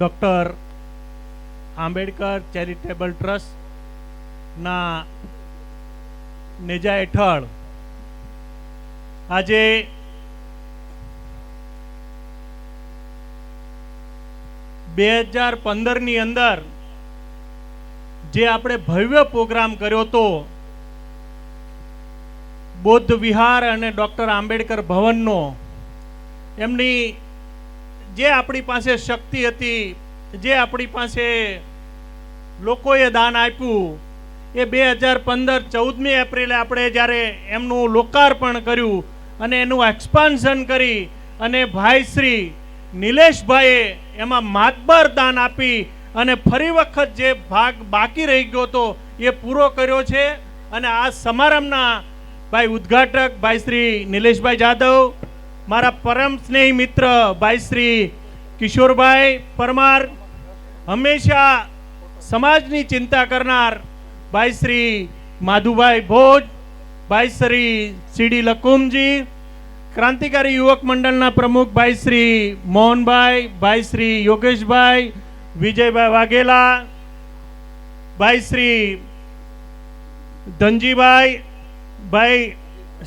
Doctor Ambedkar charitable ટ્રસ્ટના નેજા હેઠળ આજે બે હજાર પંદરની અંદર જે આપણે ભવ્ય પ્રોગ્રામ કર્યો હતો, બૌદ્ધ વિહાર અને ડૉક્ટર આંબેડકર ભવનનો, એમની જે આપણી પાસે શક્તિ હતી, જે આપણી પાસે લોકોએ દાન આપ્યું, એ બે હજાર પંદર ચૌદમી એપ્રિલે આપણે જ્યારે એમનું લોકાર્પણ કર્યું અને એનું એક્સપાન્શન કરી અને ભાઈ શ્રી નિલેશભાઈએ એમાં માતબર દાન આપી અને ફરી વખત જે ભાગ બાકી રહી ગયો હતો, એ પૂરો કર્યો છે. અને આ સમારંભના ભાઈ ઉદ્ઘાટક ભાઈ શ્રી નિલેશભાઈ જાદવ મારા પરમ સ્નેહી મિત્ર ભાઈ શ્રી કિશોરભાઈ પરમાર, હંમેશા સમાજની ચિંતા કરનાર ભાઈ શ્રી માધુભાઈ ભોજ, ભાઈ શ્રી સીડી લકુમજી, ક્રાંતિકારી યુવક મંડળના પ્રમુખ ભાઈ શ્રી મોહનભાઈ, ભાઈ શ્રી યોગેશભાઈ, વિજયભાઈ વાઘેલા, ભાઈ શ્રી ધનજીભાઈ, ભાઈ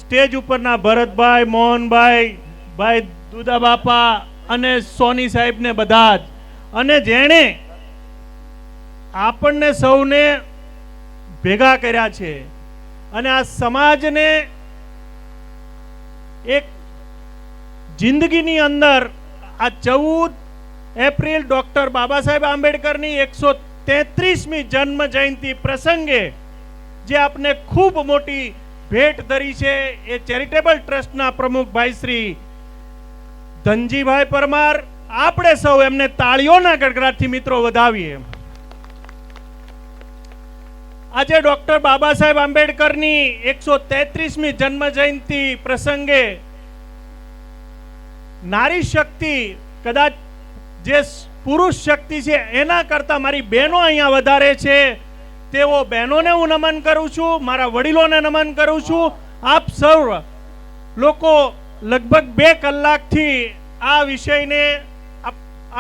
સ્ટેજ ઉપરના ભરતભાઈ, મોહનભાઈ ભાઈ દુદા બાપા અને સોની સાહેબને બધા જ. અને જેણે આપણને સૌને ભેગા કર્યા છે અને આ સમાજને એક જિંદગીની અંદર આ ચૌદ એપ્રિલ ડૉક્ટર બાબા સાહેબ આંબેડકરની એકસો તેત્રીસમી જન્મ જયંતિ પ્રસંગે જે આપને ખૂબ મોટી ભેટ ધરી છે એ ચેરિટેબલ ટ્રસ્ટના પ્રમુખ ભાઈ શ્રી ધનજીભાઈ પરમાર, આપણે સૌ એમને તાળીઓના ગડગડાટથી મિત્રો વધાવીએ. આજે ડોક્ટર બાબા સાહેબ આંબેડકરની એકસો તેત્રીસમી જન્મ જયંતિ પ્રસંગે નારી શક્તિ, કદાચ જે પુરુષ શક્તિ છે એના કરતાં મારી બહેનો અહીંયા વધારે છે. તેઓ બહેનોને હું નમન કરું છું, મારા વડીલોને નમન કરું છું. આપ સૌ લોકો લગભગ બે કલાકથી આ વિષયને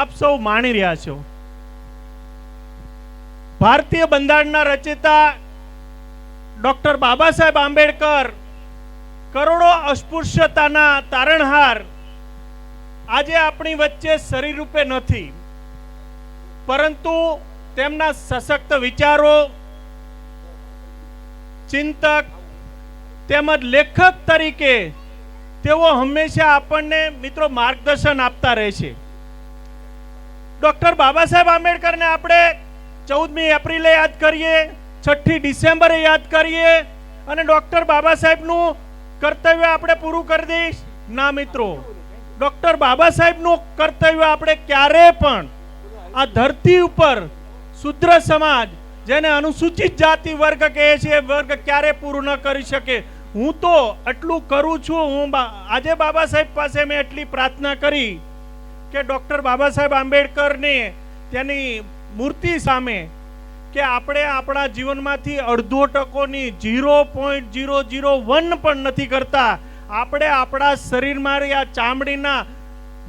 આપ સૌ માણી રહ્યા છો. ભારતીય બંધારણના રચયિતા ડોક્ટર બાબા સાહેબ આંબેડકર કરોડો અસ્પૃશ્યતાના તારણહાર આજે આપણી વચ્ચે શરીર રૂપે નથી. પરંતુ તેમના સશક્ત વિચારો, ચિંતક તેમજ લેખક તરીકે તેઓ હંમેશા આપણને મિત્રો માર્ગદર્શન આપતા રહે છે. ડોક્ટર બાબા સાહેબ આંબેડકરને આપણે ચૌદમી એપ્રિલે યાદ કરીએ, છઠ્ઠી ડિસેમ્બરે યાદ કરીએ અને ડોક્ટર બાબા સાહેબનું કર્તવ્ય આપણે પૂરું કરી દઈશ. ના મિત્રો, ડોક્ટર બાબા સાહેબનું કર્તવ્ય આપણે ક્યારે પણ આ ધરતી ઉપર શુદ્ર સમાજ, જેને અનુસૂચિત જાતિ વર્ગ કહે છે વર્ગ ક્યારે પૂરું ન કરી શકે હું તો આટલું કરું છું, હું આજે બાબા સાહેબ પાસે મેં એટલી પ્રાર્થના કરી કે ડૉક્ટર બાબા સાહેબ આંબેડકરને તેની મૂર્તિ સામે કે આપણે આપણા જીવનમાંથી અડધો ટકોની zero point zero zero one પણ નથી કરતા. આપણે આપણા શરીરમાં આ ચામડીના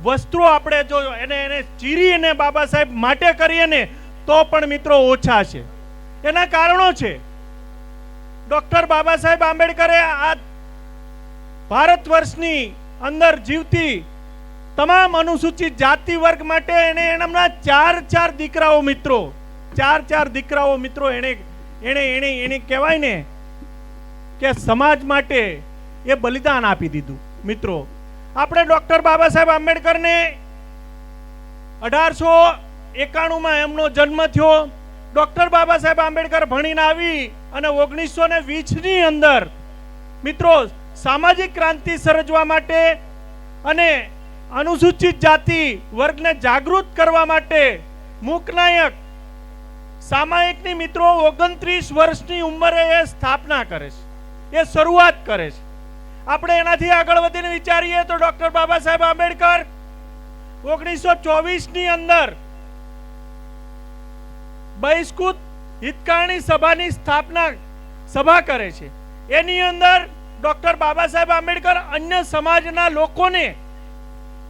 વસ્ત્રો આપણે જો એને એને ચીરીને બાબા સાહેબ માટે કરીએ ને, તો પણ મિત્રો ઓછા છે. એના કારણો છે. ડોક્ટર બાબા સાહેબ આંબેડકરે આ ભારત વર્ષની અંદર જીવતી તમામ અનુસૂચિત જાતિ વર્ગ માટે એને એમના ચાર ચાર દીકરાઓ મિત્રો, ચાર ચાર દીકરાઓ મિત્રો એને એને એને એને કહેવાય ને કે સમાજ માટે એ બલિદાન આપી દીધું. મિત્રો, આપણે ડોક્ટર બાબા સાહેબ આંબેડકરને અઢારસો એકાણુંમાં એમનો જન્મ થયો. ડોક્ટર બાબા સાહેબ આંબેડકર ભણીને આવી અને ઓગણીસો ને વીસની અંદર મિત્રો સામાજિક ક્રાંતિ સર્જવા માટે અને અનુસૂચિત જાતિ વર્ગને જાગૃત કરવા માટે મૂકનાયક સામાયિકની મિત્રો ઓગણત્રીસ વર્ષની ઉંમરે એ સ્થાપના કરે છે. એ શરૂઆત કરે છે. આપણે એનાથી આગળ વધીને વિચારીએ તો ડોક્ટર બાબા સાહેબ આંબેડકર ઓગણીસો ચોવીસની અંદર બહિષ્કૃત હિતકારણી સભાની સ્થાપના સભા કરે છે. એની અંદર ડોક્ટર બાબા સાહેબ આંબેડકર અન્ય સમાજના લોકોને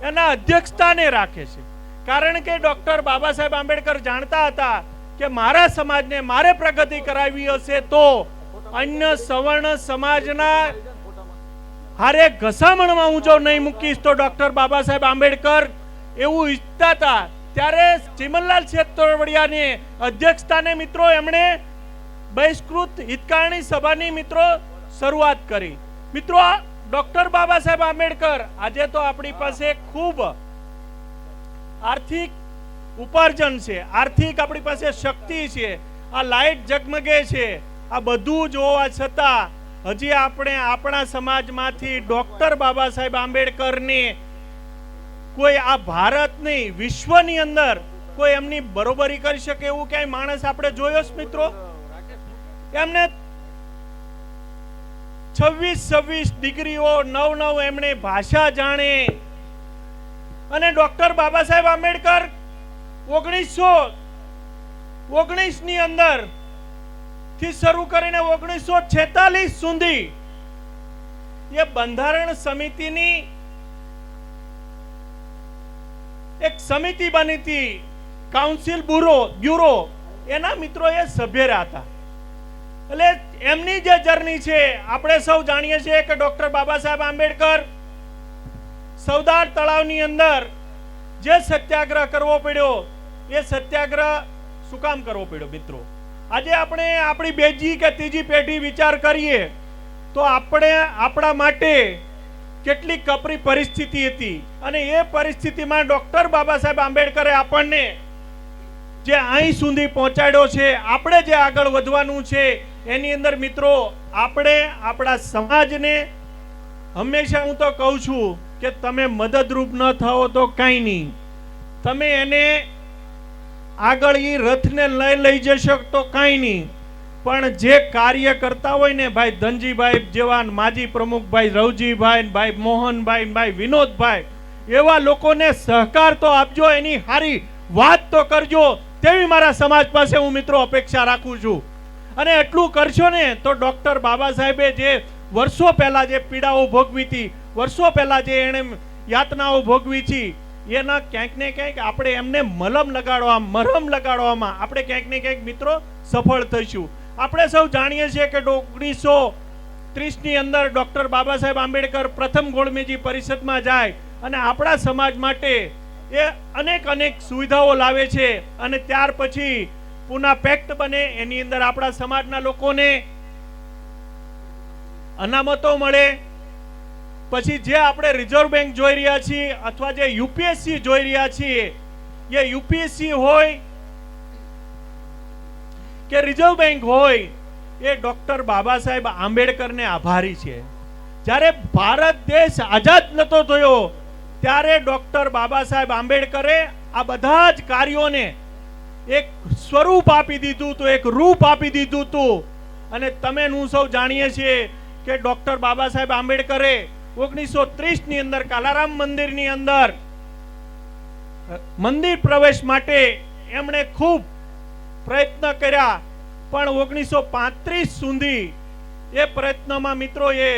એના અધ્યક્ષતાને રાખે છે. કારણ કે ડોક્ટર બાબા સાહેબ આંબેડકર જાણતા હતા કે મારા સમાજને મારે પ્રગતિ કરાવી હશે તો અન્ય સવર્ણ સમાજના હારે ઘસામણમાં હું જો નહીં મૂકીશ તો ડોક્ટર બાબા સાહેબ આંબેડકર એવું ઈચ્છતા હતા ત્યારે ચિમનલાલ છેતરવડિયાની અધ્યક્ષતાને મિત્રો એમણે બહિષ્કૃત હિતકારણી સભાની મિત્રો શરૂઆત કરી. મિત્રો ડોક્ટર બાબા સાહેબ આંબેડકર આજે તો આપણી પાસે ખૂબ આર્થિક ઉપાર્જન છે, આર્થિક આપણી પાસે શક્તિ છે, આ લાઇટ ઝગમગે છે, આ બધું જોવા છતાં હજી આપણે આપણા સમાજમાંથી ડોક્ટર બાબા સાહેબ આંબેડકરને કોઈ આ ભારતની, વિશ્વની અંદર કોઈ એમની બરોબરી કરી શકે એવું ક્યાંય માણસ આપણે જોયો મિત્રો? એમને છવ્વીસ છવ્વીસ ડિગ્રીઓ નવ નવ એમણે ભાષા જાણે. અને ડોક્ટર બાબા સાહેબ આંબેડકર ઓગણીસો ઓગણીસની અંદરથી શરૂ કરીને ઓગણીસો છેતાલીસ સુધી એ બંધારણ સમિતિની એક સમિતિ બની હતી કાઉન્સિલ બ્યુરો બ્યુરો એના મિત્રો એ સભ્ય રહ્યા હતા. એટલે એમની જે જર્ની છે, આપણે સૌ જાણીએ છીએ કે ડોક્ટર બાબા સાહેબ આંબેડકર સૌદાર તળાવની અંદર જે સત્યાગ્રહ કરવો પડ્યો, એ સત્યાગ્રહ શું કામ કરવો પડ્યો મિત્રો? આજે આપણે આપણી બેજી કે ત્રીજી પેઢી વિચાર કરીએ, તો આપણે આપણા માટે કેટલી કપરી પરિસ્થિતિ હતી. અને એ પરિસ્થિતિમાં ડોક્ટર બાબા સાહેબ આંબેડકરે આપણને જે અહીં સુધી પહોંચાડ્યો છે, આપણે જે આગળ વધવાનું છે, એની અંદર મિત્રો, આપણે આપણા સમાજને હંમેશા હું તો કહું છું કે તમે મદદરૂપ ન થાઓ તો કાંઈ નહીં. તમે એને આગળ એ રથને લઈ લઈ જશો તો કાંઈ નહીં. પણ જે કાર્ય કરતા હોય ને ભાઈ ધનજીભાઈ જેવા માજી પ્રમુખભાઈ, રવજીભાઈ ભાઈ મોહનભાઈ ભાઈ વિનોદભાઈ, એવા લોકોને સહકાર તો આપજો, એની સારી વાત તો કરજો. તેવી મારા સમાજ પાસે હું મિત્રો અપેક્ષા રાખું છું. અને એટલું કરશો ને તો ડોક્ટર બાબા સાહેબે જે વર્ષો પહેલા જે પીડાઓ ભોગવી હતી, વર્ષો પહેલા જે એણે યાતનાઓ ભોગવી હતી એના ક્યાંક ને ક્યાંક આપણે એમને મલમ લગાડવા, મરહમ લગાડવામાં આપણે ક્યાંક ને ક્યાંક મિત્રો સફળ થઈશું. આપણે સૌ જાણીએ છીએ કે ઓગણીસો ત્રીસની અંદર ડોક્ટર બાબા સાહેબ આંબેડકર પ્રથમ ગોળમેજી પરિષદમાં જાય અને આપણા સમાજ માટે એ અનેક અનેક સુવિધાઓ લાવે છે અને ત્યાર પછી પુના પેક્ટ બને, એની અંદર આપણા સમાજના લોકોને અનામતો મળે. પછી જે આપણે રિઝર્વ બેંક જોઈ રહ્યા છીએ અથવા જે યુપીએસસી જોઈ રહ્યા છીએ, એ યુપીએસસી હોય કે રિઝર્વ બેંક હોય, એ ડોક્ટર બાબા સાહેબ આંબેડકરને આભારી છે. જ્યારે ભારત દેશ આઝાદ નહોતો થયો, ત્યારે ડોક્ટર બાબા સાહેબ આંબેડકરે આ બધા જ કાર્યોને એક સ્વરૂપ આપી દીધું હતું, એક રૂપ આપી દીધું હતું. અને તમે હું સૌ જાણીએ છીએ કે ડોક્ટર બાબા સાહેબ આંબેડકરે ઓગણીસો ત્રીસની અંદર કાલારામ મંદિરની અંદર મંદિર પ્રવેશ માટે એમણે ખૂબ પ્રયત્ન કર્યા. પણ ઓગણીસો પાંત્રીસ સુધી એ પ્રયત્નમાં મિત્રો એ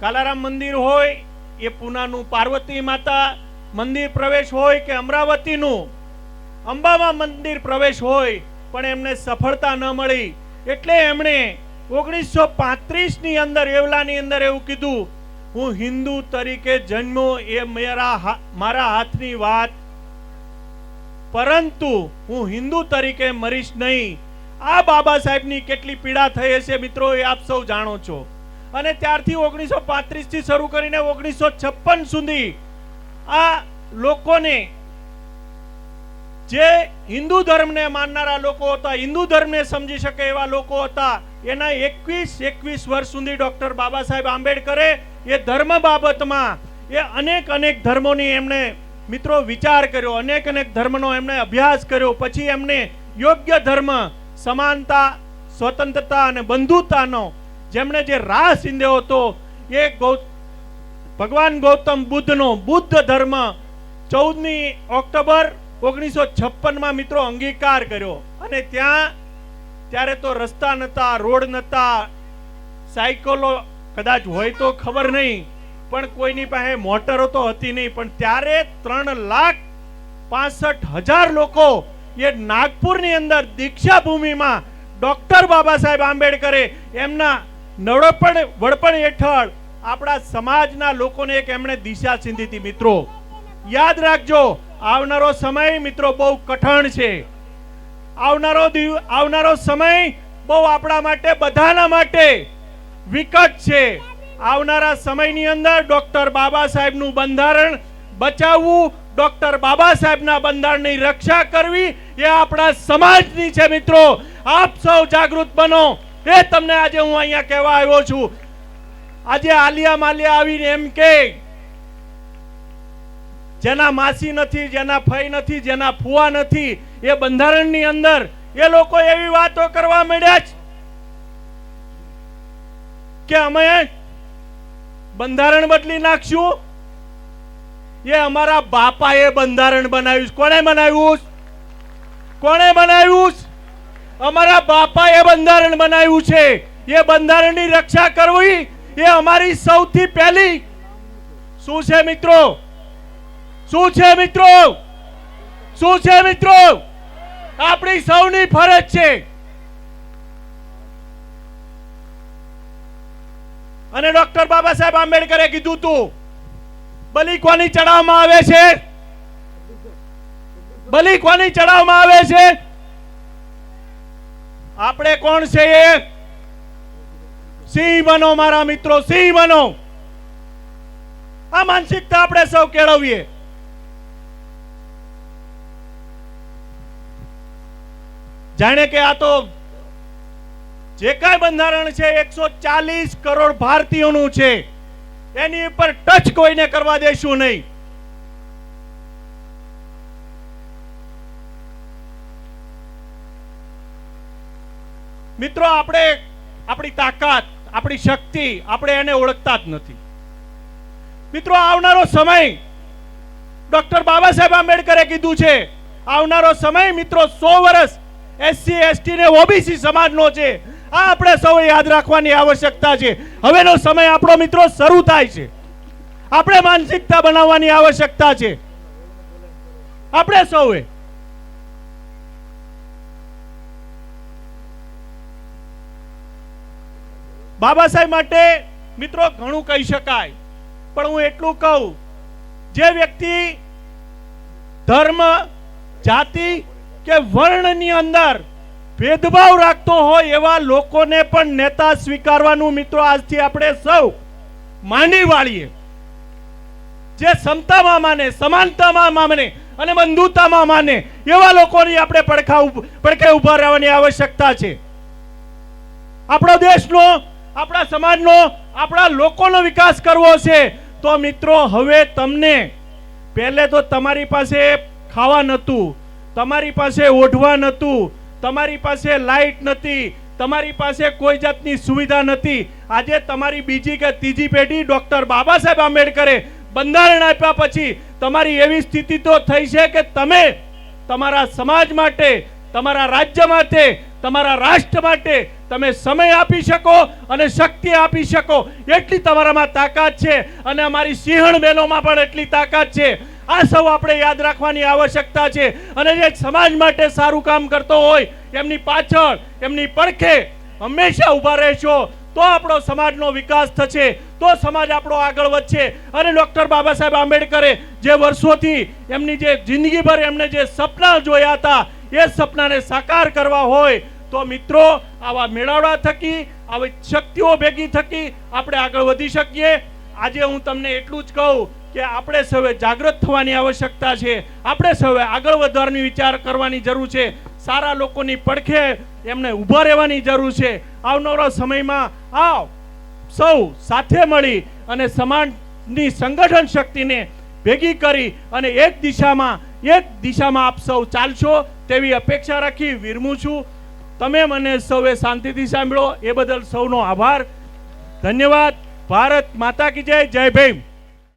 કાલારામ મંદિર હોય, એ પુનાનું પાર્વતી માતા મંદિર પ્રવેશ હોય કે અમરાવતીનું, અંબામાં મંદિર પ્રવેશ હોય, પણ એમને સફળતા ન મળી. એટલે એમણે ઓગણીસો પાંત્રીસની અંદર, એવલાની અંદર એવું કીધું, હું હિન્દુ તરીકે જન્મો એ મારા મારા હાથની વાત પરંતુ હું હિન્દુ તરીકે મરીશ નહીં. આ બાબા સાહેબની કેટલી પીડા થઈ હશે મિત્રો એ આપ સૌ જાણો છો. અને ત્યારથી ઓગણીસો થી શરૂ કરીને ઓગણીસો છપ્પન સુધી આ લોકોને જે હિન્દુ ધર્મને માનનારા લોકો હતા, હિન્દુ ધર્મને સમજી શકે એવા લોકો હતા, એના એકવીસ એકવીસ વર્ષ સુધી ડોક્ટર બાબા સાહેબ આંબેડકરે એ ધર્મ બાબતમાં એ અનેક અનેક ધર્મોની એમણે મિત્રો વિચાર કર્યો અનેક અનેક ધર્મનો એમણે અભ્યાસ કર્યો, પછી એમને યોગ્ય ધર્મ, સમાનતા, સ્વતંત્રતા અને બંધુતાનો જેમણે જે રાહ સિંધ્યો હતો, એ ગૌ, ભગવાન ગૌતમ બુદ્ધનો બુદ્ધ ધર્મ ચૌદમી ઓક્ટોબર ઓગણીસો છપ્પનમાં મિત્રો અંગીકાર કર્યો. અને ત્યાં, ત્યારે તો રસ્તા નહોતા રોડ નહોતા સાયકલો કદાચ હોય તો ખબર નહીં પણ કોઈની પાસે મોટરો તો હતી નહીં, પણ ત્યારે ત્રણ લાખ પાસઠ હજાર લોકો એ નાગપુરની અંદર દીક્ષાભૂમિમાં ડૉક્ટર બાબા સાહેબ આંબેડકરે એમના નવડપણ વડપણ હેઠળ આપણા સમાજના લોકોને એક એમણે દિશા ચીંધી મિત્રો, યાદ રાખજો, આવનારો સમય મિત્રો બહુ કઠણ છે. આવનારો દિવ, આવનારો સમય બહુ આપણા માટે, બધાના માટે વિકટ છે. આવનારા સમયની અંદર ડોક્ટર બાબા સાહેબનું બંધારણ બચાવવું, ડોક્ટર બાબા સાહેબના બંધારણની રક્ષા કરવી એ આપણા સમાજની છે મિત્રો. આપ સૌ જાગૃત બનો. એ તમને આજે હું અહીંયા કહેવા આવ્યો છું. આજે આલિયા માલિયા આવીને એમ કે, જેના માસી નથી, જેના ફઈ નથી, જેના ફુવા નથી, એ બંધારણની અંદર એ લોકો એવી વાતો કરવા માંડ્યા છે. કે અમે બંધારણ બદલી નાખશું? એ અમારા બાપાએ બંધારણ બનાવ્યું કોણે બનાવ્યું કોણે બનાવ્યું અમારા બાપાએ બંધારણ બનાવ્યું છે. એ બંધારણની રક્ષા કરવી એ અમારી સૌથી પહેલી. શું છે મિત્રો? શું છે મિત્રો? શું છે મિત્રો? આપણી સૌની ફરજ છે. અને ડોક્ટર બાબા સાહેબ આંબેડકરે કીધું તું બલી કોની ચડાવવામાં આવે છે. બલી કોની ચડાવવામાં આવે છે. આપણે કોણ છે એ? સિંહ બનો મારા મિત્રો, સિંહ બનો. આ માનસિકતા આપણે સૌ કેળવીએ. જાણે કે આ તો જે કાંઈ બંધારણ છે એકસો ચાલીસ કરોડ ભારતીયોનું છે. એની ઉપર ટચ કોઈને કરવા દેશું નહીં. મિત્રો, આપણે આપણી તાકાત, આપણી શક્તિ, આપણે એને ઓળખતા જ નથી. મિત્રો, આવનારો સમય, ડોક્ટર બાબા સાહેબ આંબેડકરે કીધું છે, આવનારો સમય, મિત્રો, સો વર્ષ એસસી એસટી ને ઓબીસી સમાજનો છે. આ આપણે સૌએ યાદ રાખવાની આવશ્યકતા છે. હવેનો સમય આપણો મિત્રો શરૂ થાય છે. આપણે માનસિકતા બનાવવાની આવશ્યકતા છે. આપણે સૌએ. બાબા સાહેબ માટે મિત્રો ઘણું કહી શકાય, પણ હું એટલું કહું, જે વ્યક્તિ ધર્મ, જાતિ કે વર્ણની અંદર ભેદભાવ રાખતો હોય એવા લોકોને પણ નેતા સ્વીકારવાનું મિત્રો આજથી આપણે સૌ માંડી વાળીએ. જે સમતામાં માને, સમાનતામાં માને અને બંધુતામાં માને, એવા લોકોની આપણે પડખા પડખે ઊભા રહેવાની આવશ્યકતા છે. આપણો દેશનો, આપણા સમાજનો, આપણા લોકોનો વિકાસ કરવો છે. તો મિત્રો, હવે તમને પહેલે તો તમારી પાસે ખાવા નહોતું, તમારી પાસે ઓઢવા નહોતું તમારી પાસે લાઈટ નથી, તમારી પાસે કોઈ જાતની સુવિધા નથી. આજે તમારી બીજી કે ત્રીજી પેઢી ડોક્ટર બાબા સાહેબ આંબેડકરે બંધારણ આપ્યા પછી તમારી એવી સ્થિતિ તો થઈ છે કે તમે તમારા સમાજ માટે, તમારા રાજ્ય માટે, તમારા રાષ્ટ્ર માટે તમે સમય આપી શકો અને શક્તિ આપી શકો. એટલી તમારામાં તાકાત છે અને અમારી સિંહણ બહેનોમાં પણ એટલી તાકાત છે. આ સૌ આપણે યાદ રાખવાની આવશ્યકતા છે. અને જે સમાજ માટે સારું કામ કરતો હોય, એમની પાછળ, એમની પડખે હંમેશા ઊભા રહેશો. તો આપણો સમાજનો વિકાસ થશે, તો સમાજ આપણો આગળ વધશે. અને ડોક્ટર બાબા સાહેબ આંબેડકરે જે વર્ષોથી એમની જે જિંદગીભર એમને જે સપના જોયા હતા, એ સપનાને સાકાર કરવા હોય, તો મિત્રો, આવા મેળાવડા થકી, આવી શક્તિઓ ભેગી થકી આપણે આગળ વધી શકીએ. આજે હું તમને એટલું જ કહું કે આપણે સૌએ જાગૃત થવાની આવશ્યકતા છે. આપણે સૌએ આગળ વધવાની વિચાર કરવાની જરૂર છે. સારા લોકોની પડખે એમને ઊભા રહેવાની જરૂર છે. આવનારા સમયમાં આવ, સૌ સાથે મળી અને સમાજની સંગઠન શક્તિને ભેગી કરી અને એક દિશામાં એક દિશામાં આપ સૌ ચાલશો તેવી અપેક્ષા રાખી વિરમું છું. તમે મને સૌએ શાંતિથી સાંભળો. એ બદલ સૌનો આભાર. ધન્યવાદ. ભારત માતા કી જય. જય ભીમ.